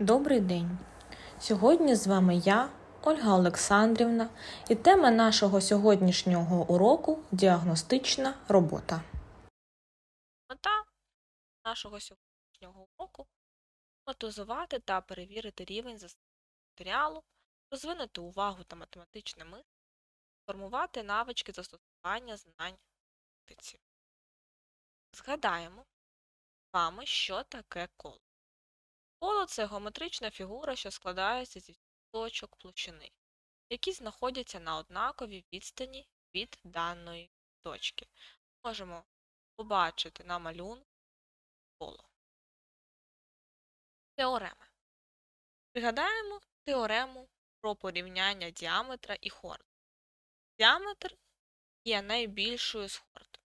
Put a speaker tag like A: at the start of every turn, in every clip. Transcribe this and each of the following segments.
A: Добрий день! Сьогодні з вами я, Ольга Олександрівна, і тема нашого сьогоднішнього уроку діагностична робота. Мета нашого сьогоднішнього уроку матозувати та перевірити рівень засвоєння матеріалу, розвинути увагу та математичне мислення, формувати навички застосування знань математиці. Згадаємо з вами, що таке коло. Коло це геометрична фігура, що складається зі точок площини, які знаходяться на однаковій відстані від даної точки. Можемо побачити на малюнку коло. Теореми. Пригадаємо теорему про порівняння діаметра і хорду. Діаметр є найбільшою з хорд.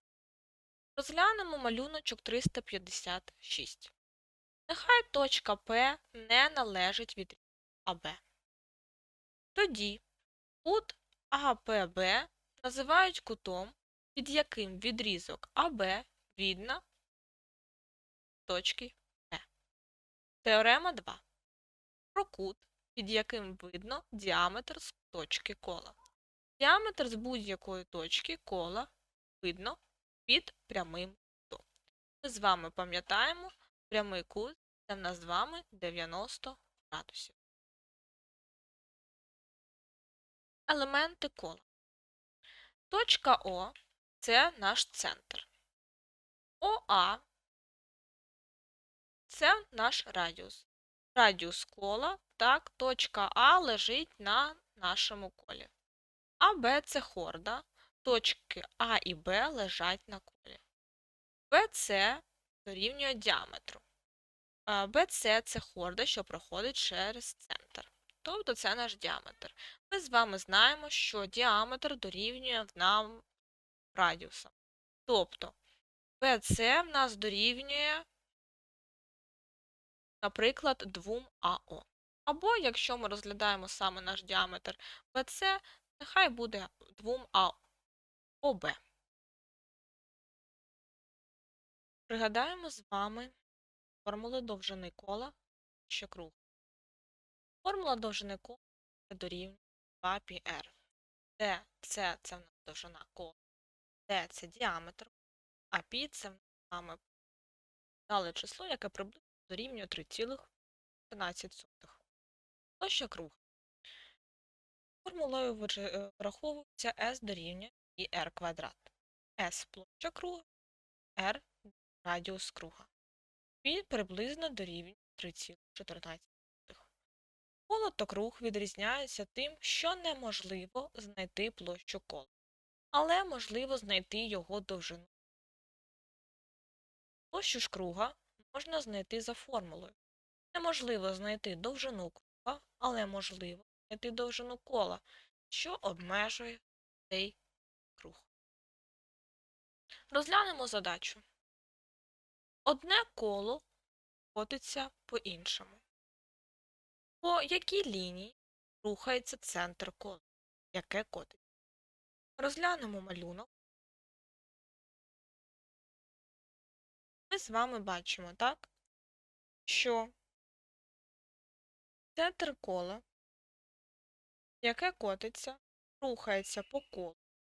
A: Розглянемо малюночок 356. Нехай точка П не належить від АБ. Тоді кут АПБ називають кутом, під яким відрізок АБ відна точки П. Теорема 2. Про кут, під яким видно діаметр з точки кола. Діаметр з будь-якої точки кола видно під прямим кутом. Ми з вами пам'ятаємо, прямий кут це в нас з вами 90 градусів. Елементи кола. Точка О це наш центр. ОА це наш радіус. Радіус кола, так, точка А лежить на нашому колі. АБ це хорда. Точки А і Б лежать на колі. БЦ дорівнює діаметру. БЦ це хорда, що проходить через центр. Тобто це наш діаметр. Ми з вами знаємо, що діаметр дорівнює нам радіусам. Тобто BC в нас дорівнює, наприклад, 2АО. Або, якщо ми розглядаємо саме наш діаметр BC, нехай буде 2АОБ. Пригадаємо з вами формули довжини кола що круг. Формула довжини кола дорівнює 2πr, де це, це в нас довжина кола, де це діаметр, а π це в нас з дали число, яке приблизно дорівнює 3,13. Площа круга. Формулою враховується s дорівнює і r квадрат. s площа круга, r радіус круга. Він приблизно дорівнює 3,14. Коло та круг відрізняються тим, що неможливо знайти площу кола, але можливо знайти його довжину. Площу ж круга можна знайти за формулою. Неможливо знайти довжину круга, але можливо знайти довжину кола, що обмежує цей круг. Розглянемо задачу. Одне коло котиться по іншому. По якій лінії рухається центр кола, яке котиться? Розглянемо малюнок. Ми з вами бачимо, так, що центр кола, яке котиться, рухається по колу,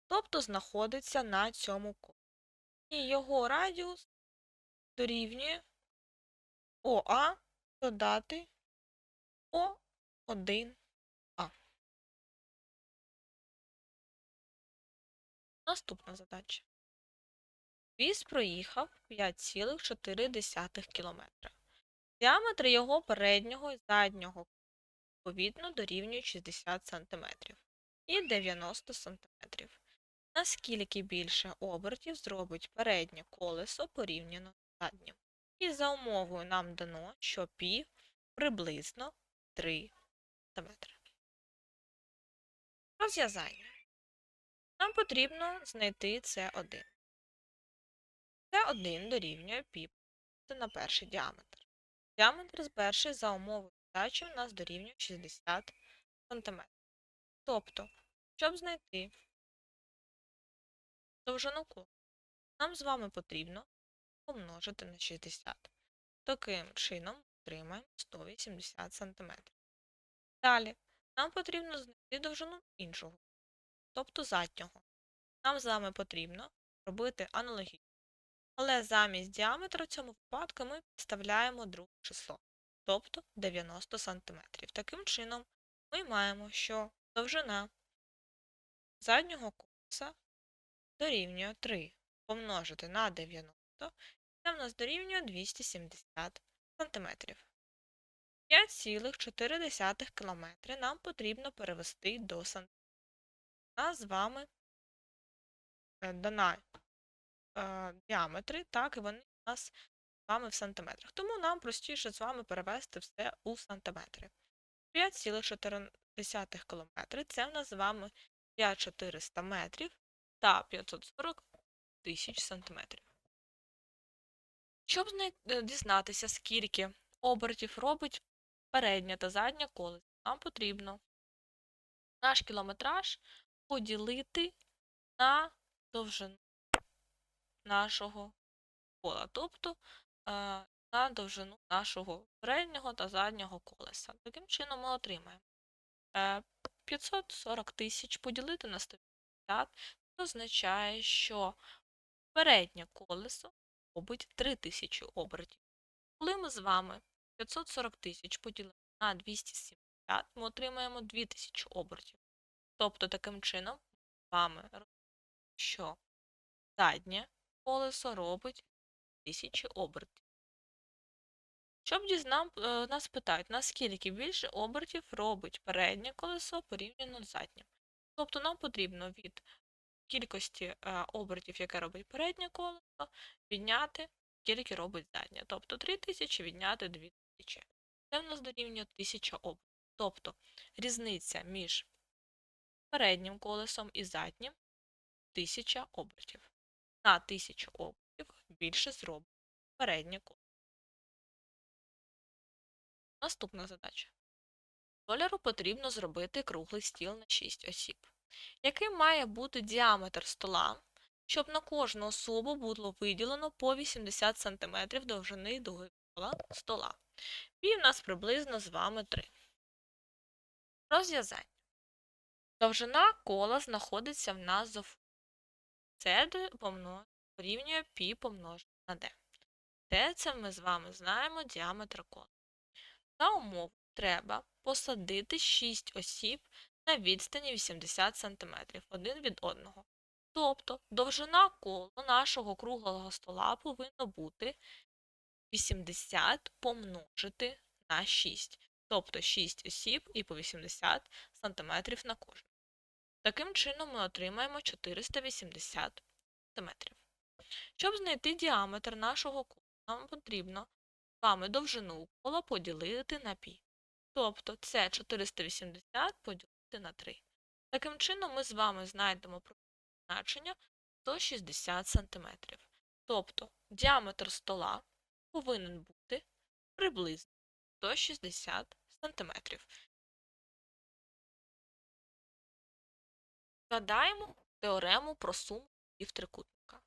A: тобто знаходиться на цьому колі. І його радіус дорівнює ОА додати О1А. Наступна задача. Віз проїхав 5,4 км. Діаметр його переднього і заднього відповідно дорівнює 60 см і 90 см. Наскільки більше обертів зробить переднє колесо порівняно з? І за умовою нам дано, що π приблизно 3 см. Розв'язання. Нам потрібно знайти С1. С1 дорівнює π на перший діаметр. Діаметр з перший за умовою задачі у нас дорівнює 60 см. Тобто, щоб знайти довжину кола, нам з вами потрібно помножити на 60. Таким чином, отримаємо 180 см. Далі нам потрібно знайти довжину іншого, тобто заднього. Нам з вами потрібно робити аналогічно. Але замість діаметра в цьому випадку ми підставляємо друге число, тобто 90 см. Таким чином, ми маємо, що довжина заднього колеса дорівнює 3 помножити на 90, це в нас дорівнює 270 см. 5,4 км нам потрібно перевести до. У нас з вами е, дана е, діаметри, так, і вони у нас з вами в сантиметрах. Тому нам простіше з вами перевести все у сантиметри. 5,4 км це в нас з вами 5400 метрів та 540 тисяч сантиметрів. Щоб е, дізнатися, скільки обертів робить переднє та заднє колесо, нам потрібно наш кілометраж поділити на довжину нашого кола, тобто е, на довжину нашого переднього та заднього колеса. Таким чином ми отримаємо е, 540 тисяч поділити на 150, це означає, що переднє колесо робить 3000 обертів. Коли ми з вами 540 тисяч поділимо на 270, ми отримаємо 2000 обертів. Тобто, таким чином, ми з вами розуміємо, що заднє колесо робить 1000 обертів. Щоб дізнам, е, нас питають, наскільки більше обертів робить переднє колесо порівняно з заднім. Тобто нам потрібно від кількості е, обертів, яке робить переднє колесо, відняти скільки робить заднє. Тобто 3000 відняти 2000. Це в нас дорівнює 1000 обертів. Тобто різниця між переднім колесом і заднім 1000 обертів. На 1000 обертів більше зробить переднє колесо. Наступна задача. Столяру потрібно зробити круглий стіл на 6 осіб. Яким має бути діаметр стола, щоб на кожну особу було виділено по 80 см довжини дуги кола стола. І в нас приблизно з вами 3. Розв'язання. Довжина кола знаходиться в нас за. Це порівнює π помножити на d. d – це ми з вами знаємо діаметр кола. За умову треба посадити 6 осіб на відстані 80 см один від одного. Тобто довжина колу нашого круглого стола повинна бути 80 помножити на 6. Тобто 6 осіб і по 80 см на кожну. Таким чином ми отримаємо 480 см. Щоб знайти діаметр нашого кола, нам потрібно з вами довжину кола поділити на пі. Тобто це 480 поділити на 3. Таким чином ми з вами знайдемо значення 160 см. Тобто діаметр стола повинен бути приблизно 160 см. Згадаємо теорему про суму кутів трикутника.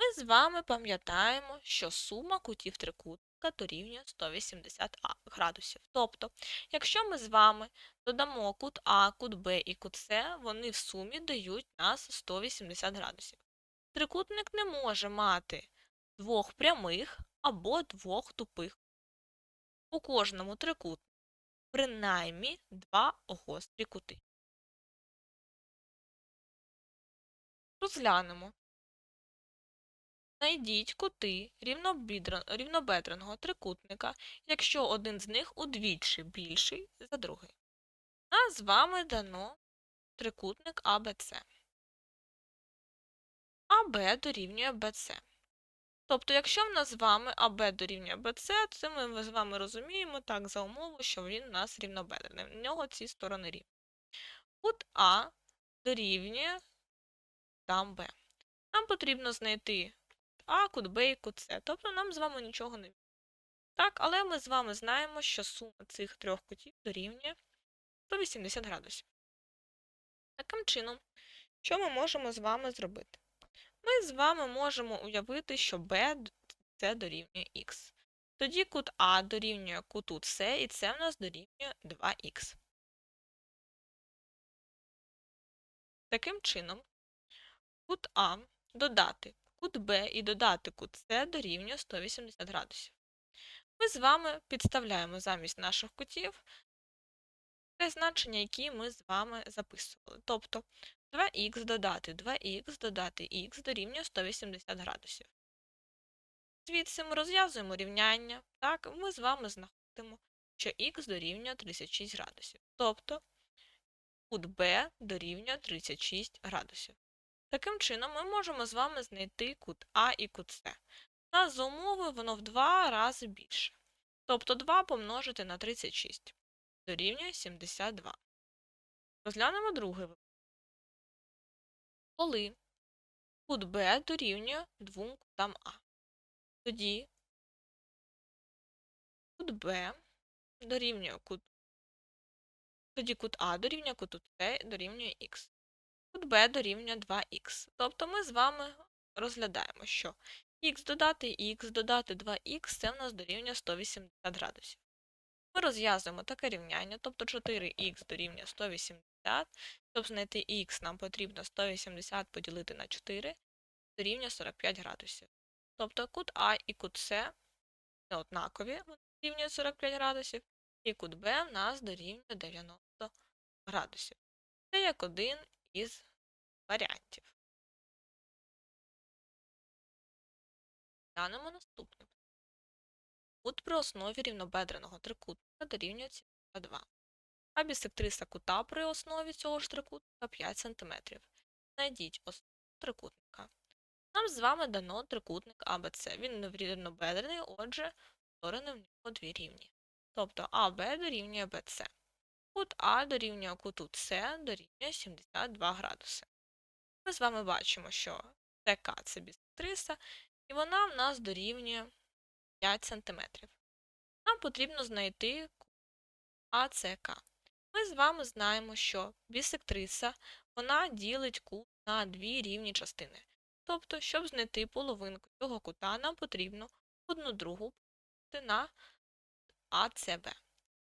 A: Ми з вами пам'ятаємо, що сума кутів трикутника дорівнює 180 градусів. Тобто, якщо ми з вами додамо кут А, кут Б і кут С, вони в сумі дають нас 180 градусів. Трикутник не може мати двох прямих або двох тупих. У кожному трикутнику принаймні два гострі кути. Розглянемо. Знайдіть кути рівнобедреного трикутника, якщо один з них удвічі більший за другий. Нас з вами дано трикутник АБЦ. АБ дорівнює БЦ. Тобто, якщо в нас з вами АБ дорівнює БЦ, то ми з вами розуміємо так за умову, що він у нас рівнобедрений. В нього ці сторони рівні. Кут А дорівнює там Б. Нам потрібно знайти А, кут Б кут С. Тобто нам з вами нічого не. Так, але ми з вами знаємо, що сума цих трьох кутів дорівнює 180 градусів. Таким чином, що ми можемо з вами зробити? Ми з вами можемо уявити, що b це дорівнює x. Тоді кут А дорівнює куту С, і це в нас дорівнює 2х. Таким чином, кут А додати кут Б і додати кут С дорівнює 180 градусів. Ми з вами підставляємо замість наших кутів те значення, які ми з вами записували. Тобто 2х додати 2х додати х дорівнює 180 градусів. Звідси ми розв'язуємо рівняння. Так, ми з вами знаходимо, що х дорівнює 36 градусів. Тобто кут Б дорівнює 36 градусів. Таким чином, ми можемо з вами знайти кут А і кут С. Нас за умови воно в два рази більше. Тобто 2 помножити на 36 дорівнює 72. Розглянемо другий випадок. Коли кут Б дорівнює двом кутам А. Тоді кут Б дорівнює кут. Тоді кут А дорівнює куту С дорівнює х. Кут Б дорівнює 2х. Тобто ми з вами розглядаємо, що х додати х додати 2х це в нас дорівнює 180 градусів. Ми розв'язуємо таке рівняння, тобто 4х дорівнює 180, щоб знайти х нам потрібно 180 поділити на 4 дорівнює 45 градусів. Тобто кут А і кут С не однакові, вони дорівнюють 45 градусів, і кут Б в нас дорівнює 90 градусів. Це як один із варіантів. Глянемо наступне. Кут при основі рівнобедреного трикутника дорівнює 72. А бісектриса кута при основі цього ж трикутника 5 см. Знайдіть основу трикутника. Нам з вами дано трикутник АБЦ. Він рівнобедрений, отже, сторони в нього дві рівні. Тобто АБ дорівнює БЦ. Кут А дорівнює куту С дорівнює 72 градуси. Ми з вами бачимо, що ТК це бісектриса, і вона в нас дорівнює 5 см. Нам потрібно знайти АЦК. Ми з вами знаємо, що бісектриса вона ділить кут на дві рівні частини. Тобто, щоб знайти половинку цього кута, нам потрібно одну другу на АЦБ.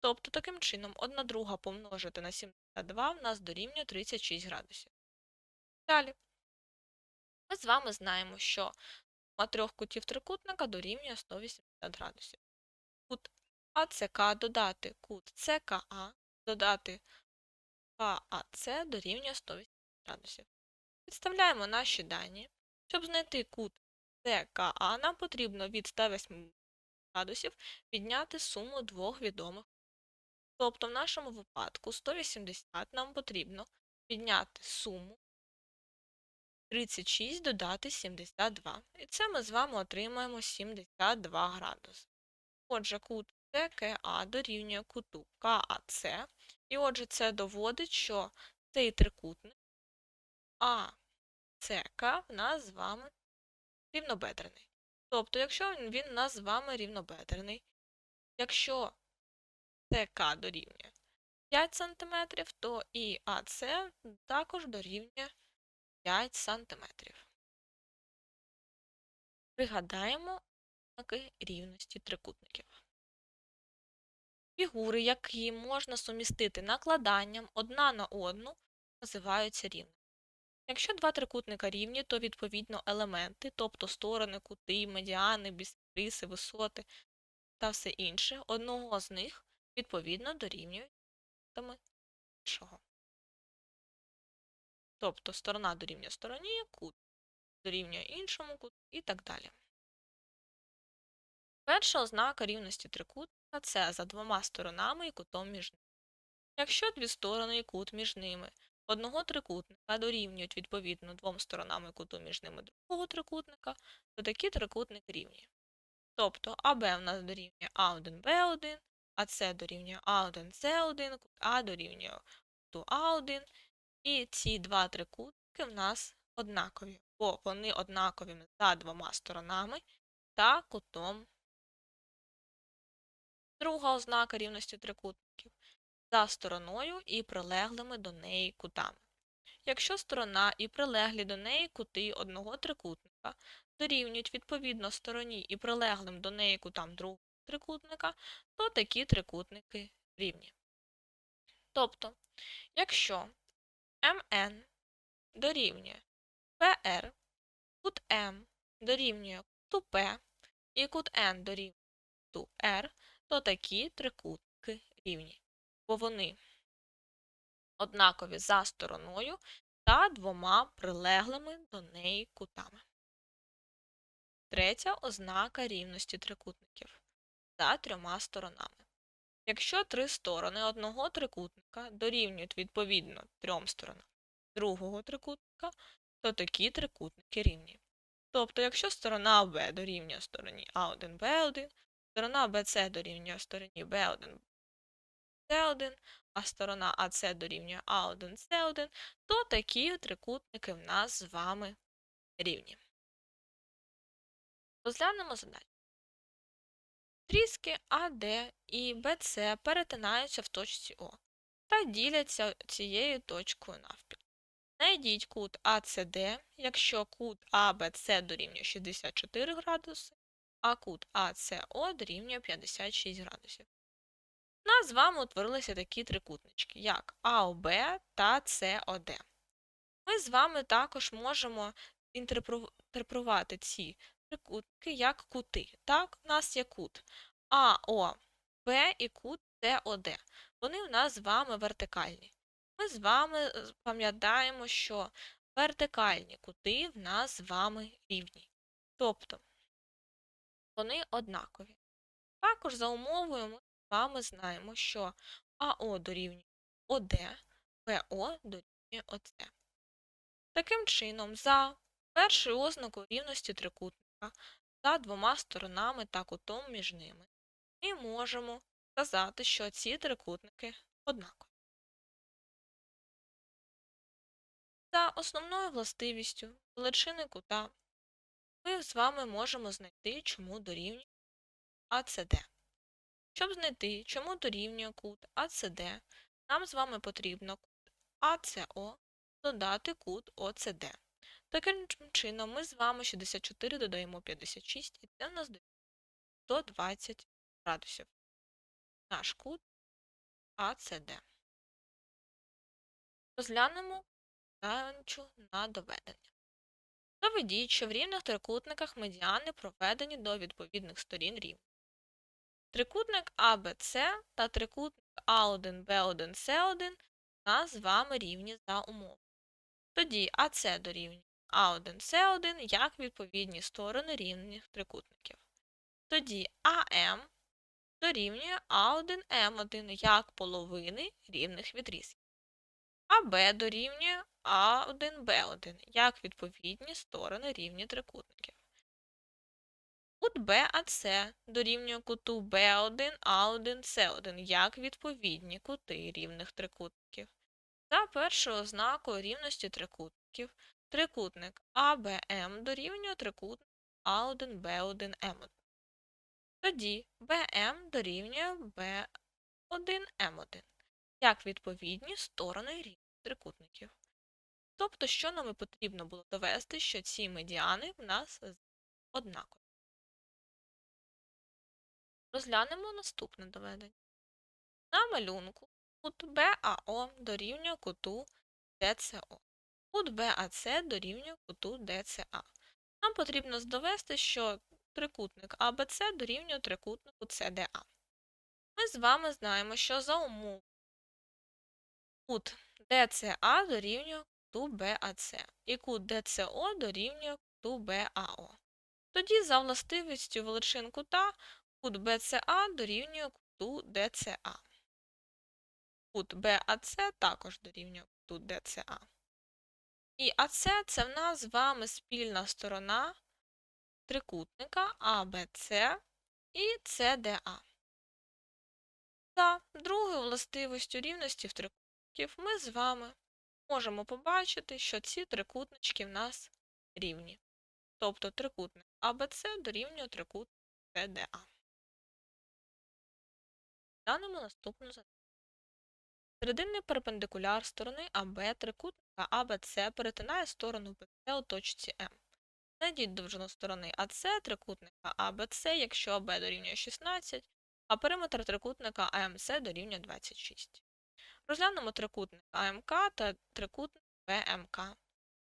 A: Тобто, таким чином, 1 друга помножити на 72 в нас дорівнює 36 градусів. Далі. Ми з вами знаємо, що сума трьох кутів трикутника дорівнює 180 градусів. Кут АЦК додати кут ЦКА, додати КАЦ дорівнює 180 градусів. Підставляємо наші дані. Щоб знайти кут ЦКА, нам потрібно від 180 градусів відняти суму двох відомих. Тобто, в нашому випадку 180 нам потрібно відняти суму 36 додати 72. І це ми з вами отримаємо 72 градуси. Отже, кут ЦКА дорівнює куту КАЦ. І отже, це доводить, що цей трикутник АЦК в нас з вами рівнобедрений. Тобто, якщо він у нас з вами рівнобедрений, якщо ЦК дорівнює 5 см, то і АЦ також дорівнює 5 см. Пригадаємо ознаки рівності трикутників. Фігури, які можна сумістити накладанням одна на одну, називаються рівними. Якщо два трикутника рівні, то відповідно елементи, тобто сторони, кути, медіани, бісектриси, висоти та все інше, одного з них відповідно дорівнюють іншого. Тобто сторона дорівнює стороні, кут дорівнює іншому куту і так далі. Перша ознака рівності трикутника це за двома сторонами і кутом між ними. Якщо дві сторони і кут між ними одного трикутника дорівнюють відповідно двом сторонам і куту між ними другого трикутника, то такі трикутники рівні. Тобто АБ в нас дорівнює А1Б1, АС дорівнює А1С1, кут А дорівнює куту А1, і ці два трикутники в нас однакові, бо вони однакові за двома сторонами та кутом. Друга ознака рівності трикутників за стороною і прилеглими до неї кутами. Якщо сторона і прилеглі до неї кути одного трикутника дорівнюють відповідно стороні і прилеглим до неї кутам другого трикутника, то такі трикутники рівні. Тобто, якщо МН дорівнює ПР, кут М дорівнює куту П і кут N дорівнює куту R, то такі трикутники рівні, бо вони однакові за стороною та двома прилеглими до неї кутами. Третя ознака рівності трикутників за трьома сторонами. Якщо три сторони одного трикутника дорівнюють відповідно трьом сторонам другого трикутника, то такі трикутники рівні. Тобто, якщо сторона АБ дорівнює стороні А1, Б1, сторона БЦ дорівнює стороні Б1, С1, а сторона АС дорівнює А1, С1, то такі трикутники в нас з вами рівні. Розглянемо задачу. Тріски АД і БЦ перетинаються в точці О та діляться цією точкою навпіл. Знайдіть кут АЦД, якщо кут АБЦ дорівнює 64 градуси, а кут АСО дорівнює 56 градусів. У нас з вами утворилися такі трикутнички, як АОБ та СОД. Ми з вами також можемо інтерпретувати ці трикутники як кути. Так, у нас є кут АО, АОБ і кут СОД. Вони у нас з вами вертикальні. Ми з вами пам'ятаємо, що вертикальні кути в нас з вами рівні. Тобто вони однакові. Також за умовою ми з вами знаємо, що АО дорівнює ОД, БО дорівнює ОЦ. Таким чином, за першою ознакою рівності трикутника, за двома сторонами та кутом між ними, ми можемо сказати, що ці трикутники однакові. За основною властивістю величини кута ми з вами можемо знайти, чому дорівнює АЦД. Щоб знайти, чому дорівнює кут АЦД, нам з вами потрібно кут АЦО додати кут ОЦД. Таким чином, ми з вами 64 додаємо 56, і це в нас 120 градусів. Наш кут АЦД. Розглянемо задачу на доведення. Доведіть, що в рівних трикутниках медіани проведені до відповідних сторін рівні. Трикутник АБЦ та трикутник А1, Б1, С1 нас з вами рівні за умови. Тоді АЦ дорівнює А1, С1 як відповідні сторони рівних трикутників. Тоді АМ дорівнює А1, М1 як половини рівних відрізків. АБ дорівнює А1, Б1 як відповідні сторони рівні трикутників. Кут БАЦ дорівнює куту Б1, А1, С1 як відповідні кути рівних трикутників. За першою ознакою рівності трикутників трикутник АБМ дорівнює трикутник А1, Б1, М1. Тоді БМ дорівнює Б1, М1 як відповідні сторони рівних трикутників. Тобто, що нам і потрібно було довести, що ці медіани в нас однакові. Розглянемо наступне доведення. На малюнку кут БАО дорівнює куту ДЦО. Кут БАЦ дорівнює куту ДЦА. Нам потрібно довести, що трикутник АБЦ дорівнює трикутнику ЦДА. Ми з вами знаємо, що за умов кут ДЦА дорівнює куту БАЦ і кут ДЦО дорівнює куту БАО. Тоді за властивістю величин кута кут БЦА дорівнює куту ДЦА. Кут БАЦ також дорівнює куту ДЦА. І АЦ це в нас з вами спільна сторона трикутника АБЦ і ЦДА. За другою властивістю рівності в трикутників ми з вами можемо побачити, що ці трикутнички в нас рівні. Тобто трикутник АБЦ дорівнює трикутник ЦДА. Глянемо наступну задачу. Серединний перпендикуляр сторони АБ трикутника АБЦ перетинає сторону БЦ у точці М. Знайдіть довжину сторони АС трикутника АБЦ, якщо АБ дорівнює 16, а периметр трикутника АМЦ дорівнює 26. Розглянемо трикутник АМК та трикутник БМК.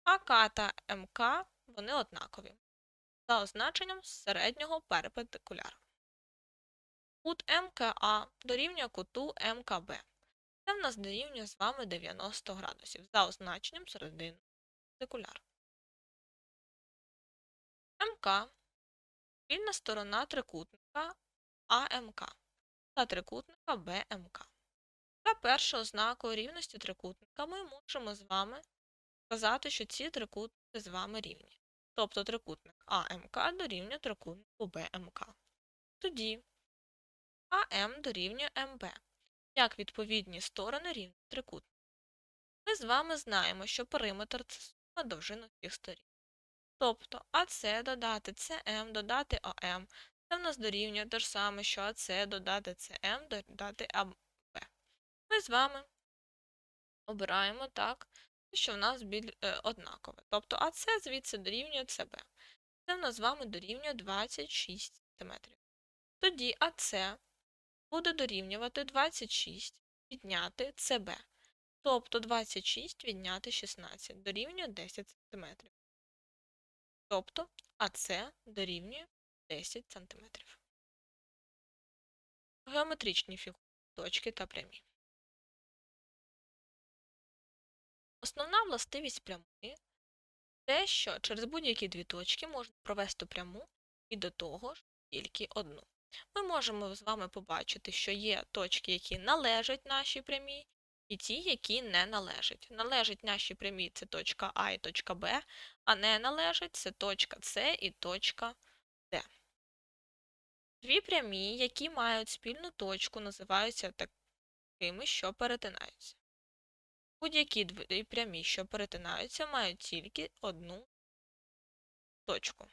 A: АК та МК вони однакові за означенням середнього перпендикуляра. Кут МКА дорівнює куту МКБ. Це в нас дорівнює з вами 90 градусів за означенням середини перпендикуляра. МК вільна сторона трикутника АМК та трикутника БМК. За першою ознакою рівності трикутника ми можемо з вами сказати, що ці трикутники з вами рівні. Тобто трикутник АМК дорівнює трикутнику БМК. Тоді АМ дорівнює МБ, як відповідні сторони рівних трикутників. Ми з вами знаємо, що периметр це сума довжин усіх сторін. Тобто АС додати СМ додати ОМ, це в нас дорівнює те ж саме, що АС додати СМ додати АБ. Ми з вами обираємо так, що в нас е, однакове. Тобто АС звідси дорівнює СБ. Це в нас з вами дорівнює 26 см. Тоді АС буде дорівнювати 26 відняти СБ. Тобто 26 відняти 16 дорівнює 10 см. Тобто АС дорівнює 10 см. Геометричні фігури, точки та прямі. Основна властивість прямої те, що через будь-які дві точки можна провести пряму і до того ж тільки одну. Ми можемо з вами побачити, що є точки, які належать нашій прямій, і ті, які не належать. Належать нашій прямій це точка А і точка Б, а не належать це точка С і точка Д. Дві прямі, які мають спільну точку, називаються такими, що перетинаються. Будь-які дві прямі, що перетинаються, мають тільки одну точку.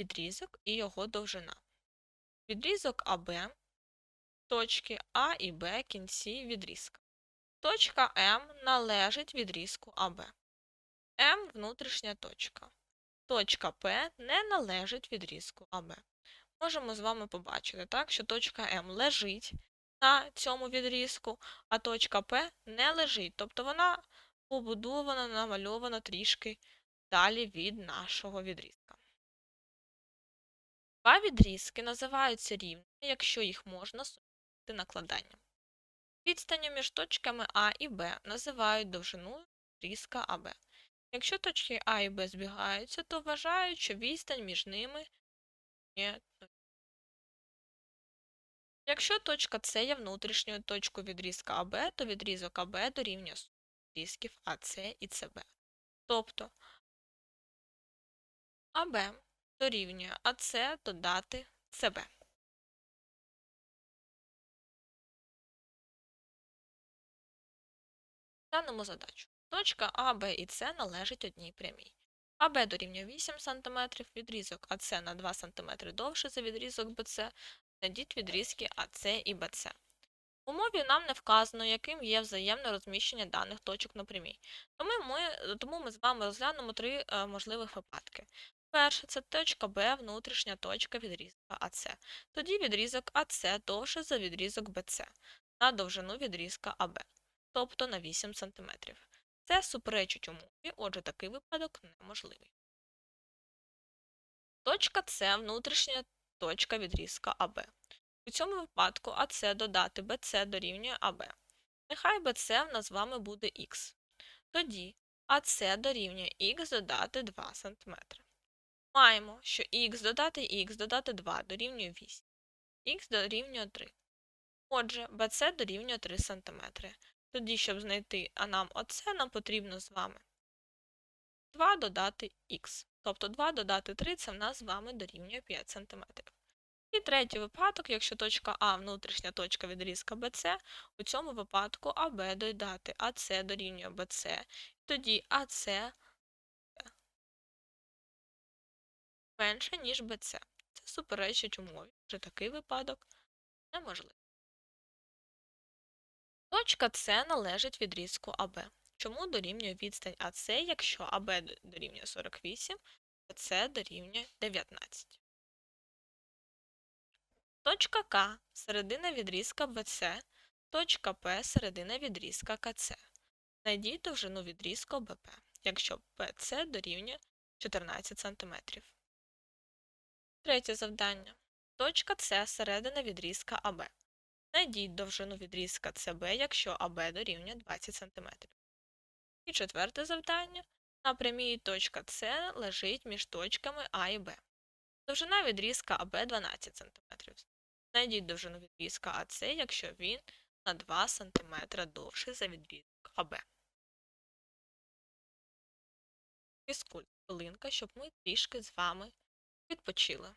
A: Відрізок і його довжина. Відрізок АБ точки А і Б кінці відрізка. Точка М належить відрізку АБ. М внутрішня точка. Точка П не належить відрізку АБ. Можемо з вами побачити, так, що точка М лежить на цьому відрізку, а точка П не лежить. Тобто вона побудована, намальована трішки далі від нашого відрізка. Два відрізки називаються рівними, якщо їх можна сумістити накладанням. Відстанню між точками А і Б називають довжину відрізка АБ. Якщо точки А і Б збігаються, то вважають, що відстань між ними є Якщо точка С є внутрішньою точкою відрізка АБ, то відрізок АБ дорівнює сумі відрізків АС і СБ. Тобто АБ дорівнює АС додати СБ. Глянемо задачу. Точка А, Б і С належить одній прямій. АБ дорівнює 8 см, відрізок АС на 2 см довше за відрізок БЦ, знайдіть відрізки АС і БЦ. У мові нам не вказано, яким є взаємне розміщення даних точок на прямій. Тому ми, тому ми з вами розглянемо три е, можливих випадки. Перше це точка Б, внутрішня точка відрізка АС. Тоді відрізок АС довше за відрізок БЦ на довжину відрізка АБ, тобто на 8 см. Це суперечить умові, отже, такий випадок неможливий. Точка С внутрішня точка відрізка АБ. У цьому випадку АС додати БЦ дорівнює АБ. Нехай БЦ в нас з вами буде х. Тоді АС дорівнює х додати 2 см. Маємо, що х додати х додати 2 дорівнює 8, х дорівнює 3. Отже, БЦ дорівнює 3 см. Тоді, щоб знайти а нам оце, нам потрібно з вами 2 додати х. Тобто 2 додати 3 це в нас з вами дорівнює 5 см. І третій випадок, якщо точка А внутрішня точка відрізка BC, у цьому випадку АБ додати АС дорівнює BC, тоді АС менше, ніж BC. Це суперечить умові. Вже такий випадок неможливий. Точка С належить відрізку АБ. Чому дорівнює відстань АС, якщо АБ дорівнює 48, БЦ дорівнює 19? Точка К – середина відрізка БЦ, точка П – середина відрізка КЦ. Знайдіть довжину відрізку БП, якщо БЦ дорівнює 14 см. Третє завдання. Точка С – середина відрізка АБ. Знайдіть довжину відрізка СБ, якщо АБ дорівнює 20 см. І четверте завдання. На прямій точка С лежить між точками А і Б. Довжина відрізка АБ 12 см. Знайдіть довжину відрізка АС, якщо він на 2 см довший за відрізок АБ. Фізкульт. Хвилинка, щоб ми трішки з вами відпочили.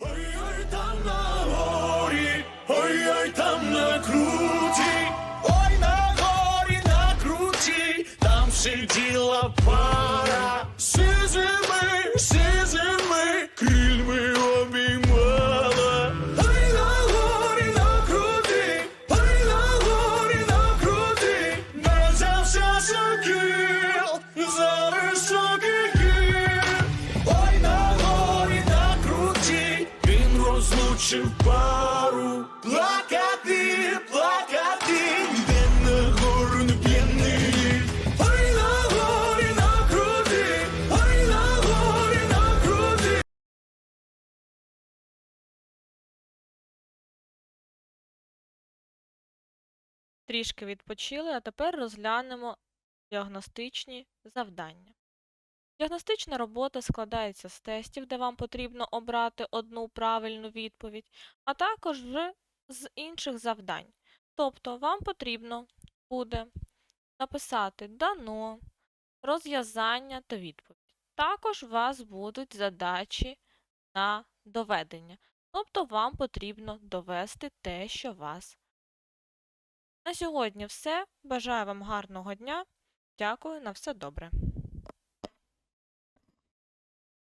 B: Ой-ой, там на горі, ой-ой, там на круті, ой на горі, на круті, там все пара,
A: Трішки відпочили, а тепер розглянемо діагностичні завдання. Діагностична робота складається з тестів, де вам потрібно обрати одну правильну відповідь, а також з інших завдань. Тобто вам потрібно буде написати дано, розв'язання та відповідь. Також у вас будуть задачі на доведення. Тобто вам потрібно довести те, що вас на сьогодні все. Бажаю вам гарного дня. Дякую, на все добре.